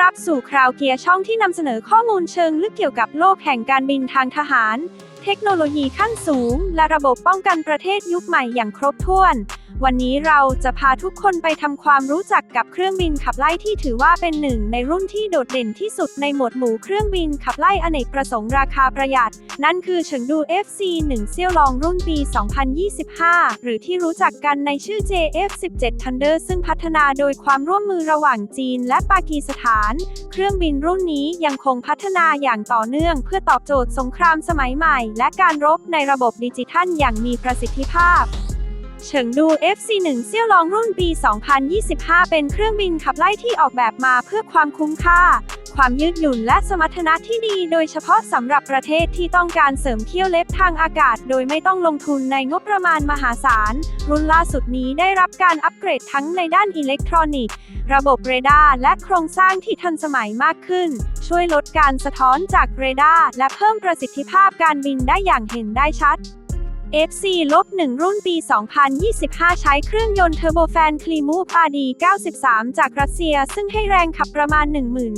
รับสู่คราวเกียร์ช่องที่นำเสนอข้อมูลเชิงลึกเกี่ยวกับโลกแห่งการบินทางทหาร เทคโนโลยีขั้นสูง และระบบป้องกันประเทศยุคใหม่อย่างครบถ้วน วันนี้เราจะพาทุกคนไปทำความรู้จักกับเครื่องบินขับไล่ที่ถือว่าเป็นหนึ่งในรุ่นที่โดดเด่นที่สุดในหมวดหมู่เครื่องบินขับไล่อเนกประสงค์ราคาประหยัด นั่นคือเฉิงดู FC-1 เซี่ยวลองรุ่นปี 2025 หรือที่รู้จักกันในชื่อ JF-17 Thunder ซึ่งพัฒนาโดยความร่วมมือระหว่างจีนและปากีสถาน เครื่องบินรุ่นนี้ยังคงพัฒนาอย่างต่อเนื่อง เพื่อตอบโจทย์สงครามสมัยใหม่ และการรบในระบบดิจิทัลอย่างมีประสิทธิภาพ เฉิงดู FC-1 เซี่ยวลองรุ่นปี 2025 เป็นเครื่องบินขับไล่ที่ออกแบบมาเพื่อความคุ้มค่า ความยืดหยุ่นและสมรรถนะที่ดี โดยเฉพาะสำหรับประเทศที่ต้องการเสริมเที่ยวเล็บทางอากาศ โดยไม่ต้องลงทุนในงบประมาณมหาศาล รุ่นล่าสุดนี้ได้รับการอัปเกรดทั้งในด้านอิเล็กทรอนิกส์ ระบบเรดาร์และโครงสร้างที่ทันสมัยมากขึ้น ช่วยลดการสะท้อนจากเรดาร์และเพิ่มประสิทธิภาพการบินได้อย่างเห็นได้ชัด FC-1 รุ่นปี 2025 ใช้เครื่องยนต์เทอร์โบแฟนคลีมูฟ RD 93 จากรัสเซีย ซึ่งให้แรงขับประมาณ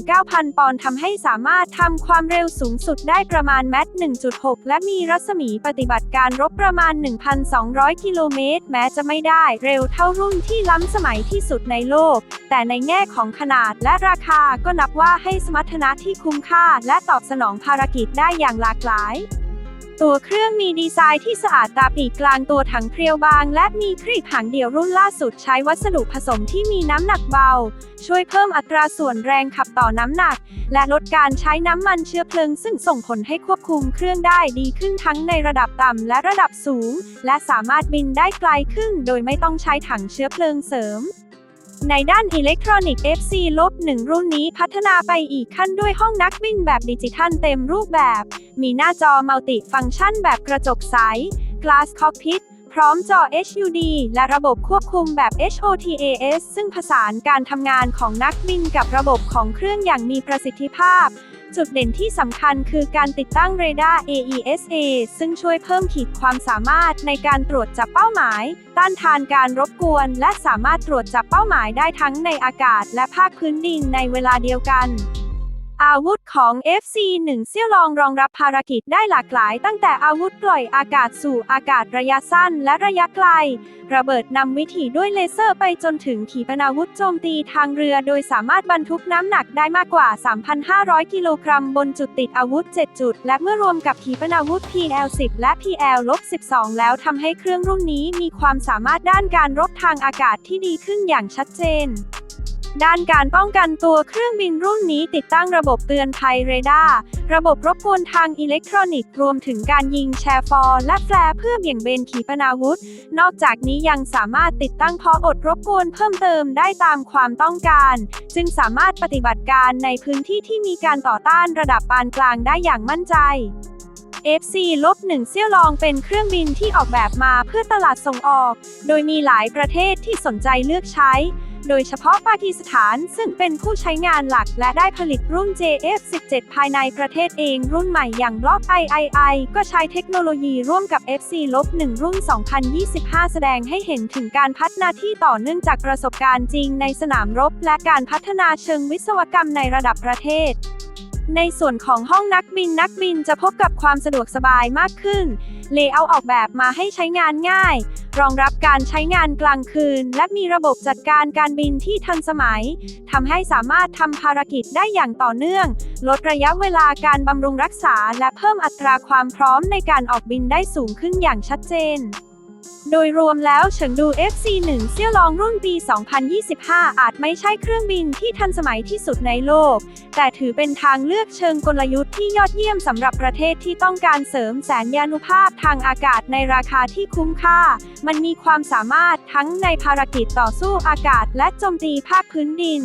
19,000 ปอนด์ทำให้สามารถทำความเร็วสูงสุดได้ประมาณแมต1.6 และมีรัศมีปฏิบัติการรบประมาณ 1,200 กิโลเมตร แม้จะไม่ได้เร็วเท่ารุ่นที่ล้ำสมัยที่สุดในโลก แต่ในแง่ของขนาดและราคาก็นับว่าให้สมรรถนะที่คุ้มค่า และตอบสนองภารกิจได้อย่างหลากหลาย ตัวเครื่องมีดีไซน์ที่สะอาดตาปีกกลางตัวถังเพรียวบาง และมีครีบหางเดี่ยวรุ่นล่าสุดใช้วัสดุผสมที่มีน้ำหนักเบา ช่วยเพิ่มอัตราส่วนแรงขับต่อน้ำหนัก และลดการใช้น้ำมันเชื้อเพลิง ซึ่งส่งผลให้ควบคุมเครื่องได้ดีขึ้นทั้งในระดับต่ำและระดับสูง และสามารถบินได้ไกลขึ้น โดยไม่ต้องใช้ถังเชื้อเพลิงเสริม ในด้านอิเล็กทรอนิกส์ FC-1 รุ่นนี้พัฒนาไปอีกขั้นด้วยห้องนักบินแบบดิจิทัลเต็มรูปแบบ มีหน้าจอมัลติฟังก์ชันแบบกระจกใส Glass Cockpit พร้อมจอ HUD และระบบควบคุมแบบ HOTAS ซึ่งผสานการทำงานของนักบินกับระบบของเครื่องอย่างมีประสิทธิภาพ จุดเด่นที่สำคัญคือการติดตั้งเรดาร์ AESA ซึ่งช่วยเพิ่มขีดความสามารถในการตรวจจับเป้าหมาย ต้านทานการรบกวน และสามารถตรวจจับเป้าหมายได้ทั้งในอากาศและภาคพื้นดินในเวลาเดียวกัน อาวุธ ของ FC-1 เซี่ยวลองรองรับภารกิจได้หลากหลาย ตั้งแต่อาวุธปล่อยอากาศสู่อากาศระยะสั้นและระยะไกล ระเบิดนำวิถีด้วยเลเซอร์ไปจนถึงขีปนาวุธโจมตีทางเรือ โดยสามารถบรรทุกน้ำหนักได้มากกว่า 3,500 กิโลกรัมบนจุดติดอาวุธ 7 จุด และเมื่อรวมกับขีปนาวุธ PL10 และ PL-12 แล้วทำให้เครื่องรุ่นนี้มีความสามารถด้านการรบทางอากาศที่ดีขึ้นอย่างชัดเจน ด้านการป้องกันตัวเครื่องบินรุ่นนี้ติดตั้งระบบเตือนภัยเรดาร์ ระบบรบกวนทางอิเล็กทรอนิกส์รวมถึงการยิงแชร์ฟอร์และแฟร์เพื่อเบี่ยงเบนขีปนาวุธ นอกจากนี้ยังสามารถติดตั้งพออดรบกวนเพิ่มเติมได้ตามความต้องการ จึงสามารถปฏิบัติการในพื้นที่ที่มีการต่อต้านระดับปานกลางได้อย่างมั่นใจ FC-1 เซี่ยวลองเป็นเครื่องบินที่ออกแบบมาเพื่อตลาดส่งออก โดยมีหลายประเทศที่สนใจเลือกใช้ โดยเฉพาะปากีสถานซึ่งเป็นผู้ใช้งานหลักและได้ผลิตรุ่น JF17 ภายในประเทศเองรุ่นใหม่อย่างบล็อก III ก็ใช้เทคโนโลยีร่วมกับ FC-1 รุ่น 2025 แสดงให้เห็นถึงการพัฒนาที่ต่อเนื่องจากประสบการณ์จริงในสนามรบ และการพัฒนาเชิงวิศวกรรมในระดับประเทศในส่วนของห้องนักบินนักบินจะพบกับความสะดวกสบายมากขึ้น เลเยอร์ออกแบบมาให้ใช้งานง่ายรองรับการใช้งานกลางคืน และมีระบบจัดการการบินที่ทันสมัยทำให้สามารถทำภารกิจได้อย่างต่อเนื่อง ลดระยะเวลาการบำรุงรักษา และเพิ่มอัตราความพร้อมในการออกบินได้สูงขึ้นอย่างชัดเจน โดยรวมแล้วเฉิงดู FC-1 เซี่ยลองรุ่นปี 2025 อาจไม่ใช่เครื่องบินที่ทันสมัยที่สุดในโลก แต่ถือเป็นทางเลือกเชิงกลยุทธ์ที่ยอดเยี่ยมสำหรับประเทศที่ต้องการเสริมแสนยานุภาพทางอากาศในราคาที่คุ้มค่า มันมีความสามารถทั้งในภารกิจต่อสู้อากาศและโจมตีภาคพื้นดิน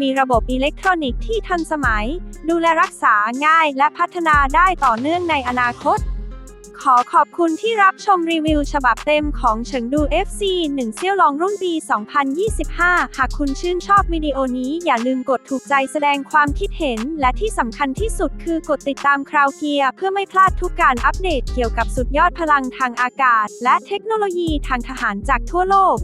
มีระบบอิเล็กทรอนิกส์ที่ทันสมัย ดูแลรักษาง่ายและพัฒนาได้ต่อเนื่องในอนาคต ขอขอบคุณที่รับชมรีวิวฉบับเต็มของเฉิงดู FC 1 เซี่ยวลองรุ่นปี 2025 หากคุณชื่นชอบวิดีโอนี้อย่าลืมกดถูกใจแสดงความคิดเห็น และที่สำคัญที่สุดคือกดติดตามคราวเกียร์เพื่อไม่พลาดทุกการอัปเดตเกี่ยวกับสุดยอดพลังทางอากาศ และเทคโนโลยีทางทหารจากทั่วโลก